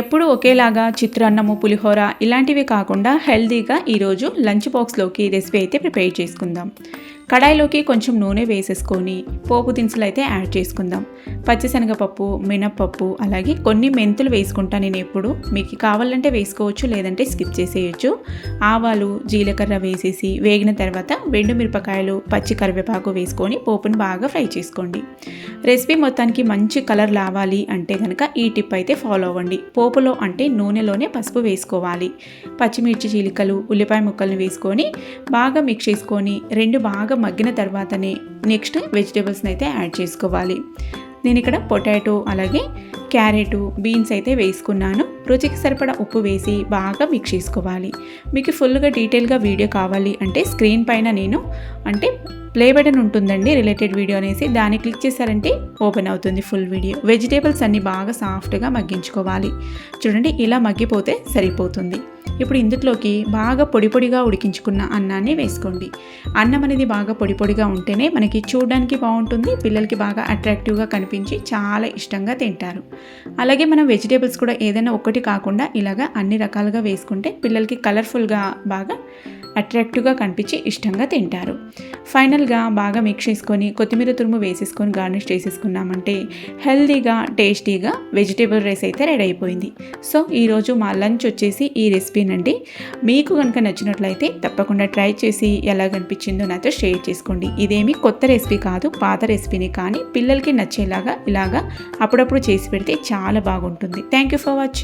ఎప్పుడు ఒకేలాగా చిత్రాన్నము పులిహోర ఇలాంటివి కాకుండా హెల్తీగా ఈరోజు లంచ్ బాక్స్లోకి రెసిపీ అయితే ప్రిపేర్ చేసుకుందాం. కడాయిలోకి కొంచెం నూనె వేసేసుకొని పోపు దినుసులు అయితే యాడ్ చేసుకుందాం. పచ్చిశనగపప్పు మినప్పప్పు అలాగే కొన్ని మెంతులు వేసుకుంటాను నేను ఎప్పుడు. మీకు కావాలంటే వేసుకోవచ్చు లేదంటే స్కిప్ చేసేయచ్చు. ఆవాలు జీలకర్ర వేసేసి వేగిన తర్వాత వెండు మిరపకాయలు పచ్చి కరివేపాకు వేసుకొని పోపును బాగా ఫ్రై చేసుకోండి. రెసిపీ మొత్తానికి మంచి కలర్ రావాలి అంటే కనుక ఈ టిప్ అయితే ఫాలో అవ్వండి. పోపులో అంటే నూనెలోనే పసుపు వేసుకోవాలి. పచ్చిమిర్చి చీలికలు ఉల్లిపాయ ముక్కలను వేసుకొని బాగా మిక్స్ చేసుకొని రెండు బాగా మగ్గిన తర్వాతనే నెక్స్ట్ వెజిటేబుల్స్ని అయితే యాడ్ చేసుకోవాలి. నేను ఇక్కడ పొటాటో అలాగే క్యారెట్ బీన్స్ అయితే వేసుకున్నాను. రుచికి సరిపడా ఉప్పు వేసి బాగా మిక్స్ చేసుకోవాలి. మీకు ఫుల్గా డీటెయిల్గా వీడియో కావాలి అంటే స్క్రీన్ పైన నేను అంటే ప్లే బటన్ ఉంటుందండి రిలేటెడ్ వీడియో అనేసి. దాన్ని క్లిక్ చేశారంటే ఓపెన్ అవుతుంది ఫుల్ వీడియో. వెజిటేబుల్స్ అన్నీ బాగా సాఫ్ట్గా మగ్గించుకోవాలి. చూడండి ఇలా మగ్గిపోతే సరిపోతుంది. ఇప్పుడు ఇందులోకి బాగా పొడి పొడిగా ఉడికించుకున్న అన్నాన్ని వేసుకోండి. అన్నం అనేది బాగా పొడి పొడిగా ఉంటేనే మనకి చూడడానికి బాగుంటుంది పిల్లలకి బాగా అట్రాక్టివ్గా కనిపించి చాలా ఇష్టంగా తింటారు. అలాగే మనం వెజిటేబుల్స్ కూడా ఏదైనా ఒకటి కాకుండా ఇలాగా అన్ని రకాలుగా వేసుకుంటే పిల్లలకి కలర్ఫుల్గా బాగా అట్రాక్టివ్గా కనిపించి ఇష్టంగా తింటారు. ఫైనల్గా బాగా మిక్స్ చేసుకొని కొత్తిమీర తురుము వేసేసుకొని గార్నిష్ చేసేసుకున్నామంటే హెల్దీగా టేస్టీగా వెజిటేబుల్ రైస్ అయితే రెడీ అయిపోయింది. సో ఈరోజు మా లంచ్ వచ్చేసి ఈ రెసిపీనండి. మీకు కనుక నచ్చినట్లయితే తప్పకుండా ట్రై చేసి ఎలా కనిపించిందో నాతో షేర్ చేసుకోండి. ఇదేమి కొత్త రెసిపీ కాదు పాత రెసిపీని కానీ పిల్లలకి నచ్చేలాగా ఇలాగా అప్పుడప్పుడు చేసి పెడితే చాలా బాగుంటుంది. Thank you for watching.